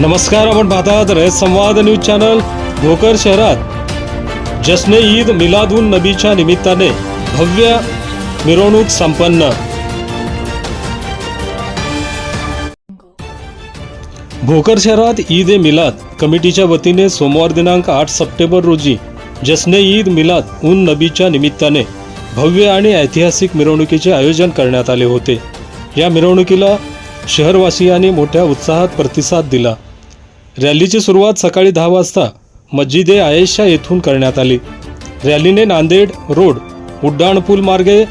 नमस्कार आपण पाहतात रयत संवाद न्यूज चॅनल भोकर शहरात. जश्ने ईद मिलादुन नबीच्या निमित्ताने भव्य मिरवणूक संपन्न. भोकर शहरात ईद ए मिलाद कमिटीच्या वतीने सोमवार दिनांक आठ सप्टेंबर रोजी जसने ईद मिलाद उन नबीच्या निमित्ताने भव्य आणि ऐतिहासिक मिरवणुकीचे आयोजन करण्यात आले होते. या मिरवणुकीला शहरवासियांनी मोठ्या उत्साहात प्रतिसाद दिला. रॅलीची सुरुवात सकाळी दहा वाजता मस्जिद ए आयेशा येथून करण्यात आली. रॅलीने नांदेड रोड उड्डाणपूल मार्गे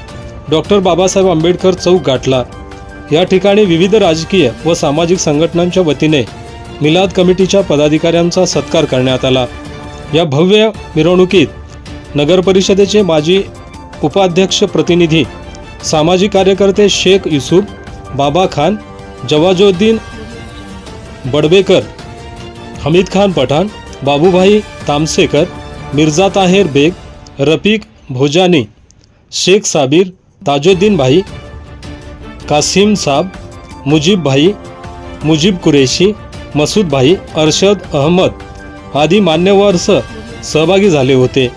डॉक्टर बाबासाहेब आंबेडकर चौक गाठला. या ठिकाणी विविध राजकीय व सामाजिक संघटनांच्या वतीने मिलाद कमिटीच्या पदाधिकाऱ्यांचा सत्कार करण्यात आला. या भव्य मिरवणुकीत नगरपरिषदेचे माजी उपाध्यक्ष प्रतिनिधी सामाजिक कार्यकर्ते शेख युसुफ बाबा खान जवाजोद्दीन बडबेकर हमीद खान पठाण बाबूभाई तामसेकर मिर्झा ताहेर बेग रफिक भोजानी शेख साबिर ताजुद्दीन भाई कासिम साब मुजीब भाई मुजीब कुरेशी मसूद भाई अरशद अहमद आदी मान्यवर सहभागी झाले होते.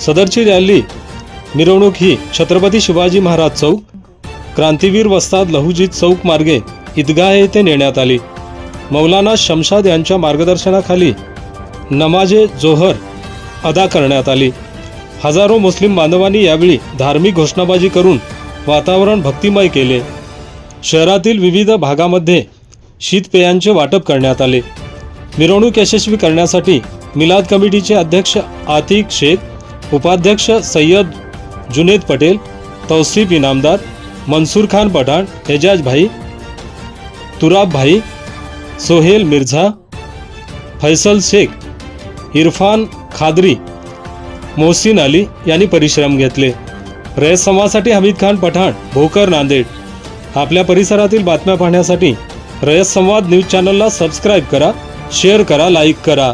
सदरची रॅली मिरवणूक ही छत्रपती शिवाजी महाराज चौक क्रांतीवीर वस्ताद लहुजीत चौक मार्गे ईदगाह येथे नेण्यात आली. मौलाना शमशाद यांच्या मार्गदर्शनाखाली नमाजे जोहर अदा करण्यात आली. हजारो मुस्लिम बांधवांनी यावेळी धार्मिक घोषणाबाजी करून वातावरण भक्तिमय केले. शहरातील विविध भागामध्ये शीतपेयांचे वाटप करण्यात आले. मिरवणूक यशस्वी करण्यासाठी मिलाद कमिटीचे अध्यक्ष आतिक शेख उपाध्यक्ष सय्यद जुनेद पटेल तौसिफ इनामदार मनसूर खान पठाण एजाज भाई तुराब भाई सोहेल मिर्झा फैसल शेख इरफान खादरी मोहसिन अली यांनी परिश्रम घेतले. रयत संवादसाठी हमीद खान पठाण भोकर नांदेड. आपल्या परिसरातील बातम्या पाहण्यासाठी रयत संवाद न्यूज चॅनलला सबस्क्राईब करा शेअर करा लाईक करा.